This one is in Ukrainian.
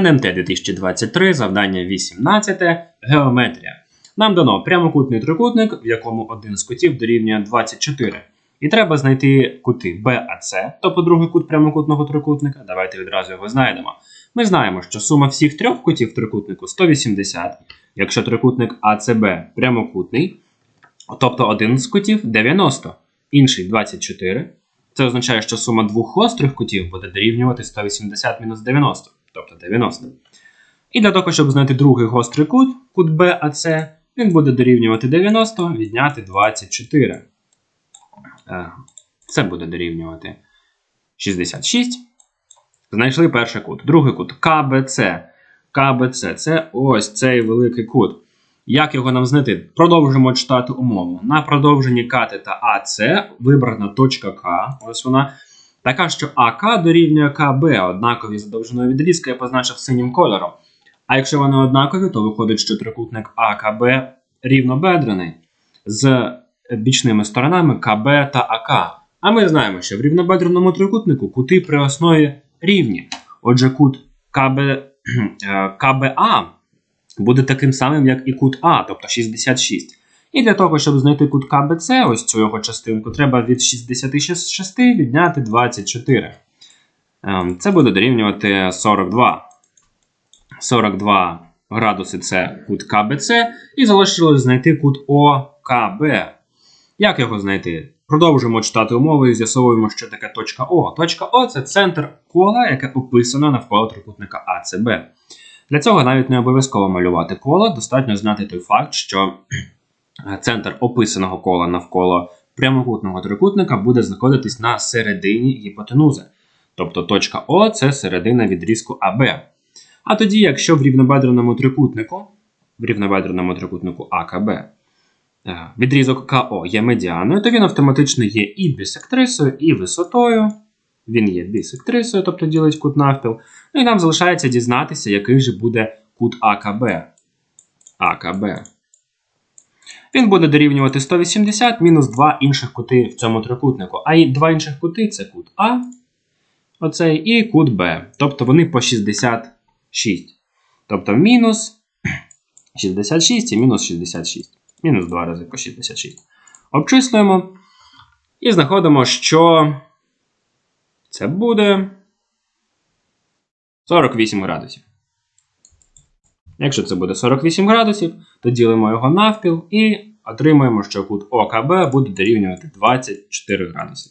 НМТ 2023, завдання 18. Геометрія. Нам дано прямокутний трикутник, в якому один з кутів дорівнює 24. І треба знайти кути BAC, тобто другий кут прямокутного трикутника. Давайте відразу його знайдемо. Ми знаємо, що сума всіх трьох кутів трикутнику 180. Якщо трикутник ACB прямокутний, тобто один з кутів 90, інший 24. Це означає, що сума двох гострих кутів буде дорівнювати 180 мінус 90, тобто 90. І для того, щоб знайти другий гострий кут, кут BAC, він буде дорівнювати 90, відняти 24. Е, Це буде дорівнювати 66. Знайшли перший кут. Другий кут КБЦ. КБЦ це ось цей великий кут. Як його нам знайти? Продовжимо читати умову. На продовженні кати та АЦ вибрана точка К. Ось вона. Така, що АК дорівнює КБ, однакові за довжиною відрізка я позначив синім кольором. А якщо вони однакові, то виходить, що трикутник АКБ рівнобедрений з бічними сторонами КБ та АК. А ми знаємо, що в рівнобедреному трикутнику кути при основі рівні. Отже, кут КБ, е, КБА буде таким самим, як і кут А, тобто 66. І для того, щоб знайти кут КБЦ, ось цю його частинку, треба від 66 відняти 24. Ем, Це буде дорівнювати 42. 42 градуси це кут КБЦ, і залишилось знайти кут ОКБ. Як його знайти? Продовжуємо читати умови і з'ясовуємо, що таке точка О. Точка О це центр кола, яке описано навколо трикутника АЦБ. Для цього навіть не обов'язково малювати коло, достатньо знати той факт, що центр описаного кола навколо прямокутного трикутника буде знаходитись на середині гіпотенузи. Тобто точка О це середина відрізку АБ. А тоді, якщо в рівнобедреному трикутнику, в рівнобедреному трикутнику АКБ, е, відрізок КО є медіаною, то він автоматично є і бісектрисою, і висотою. Він є бісектрисою, тобто ділить кут навпіл. Ну і нам залишається дізнатися, який же буде кут АКБ. АКБ. Він буде дорівнювати 180 мінус два інших кути в цьому трикутнику. А два інших кути це кут А, оцей, і кут Б. Тобто вони по 66. Тобто мінус 66 і мінус 66. Мінус 2 рази по 66. Обчислюємо. І знаходимо, що це буде 48 градусів. Якщо це буде 48 градусів, то ділимо його навпіл і отримаємо, що кут ОКБ буде дорівнювати 24 градуси.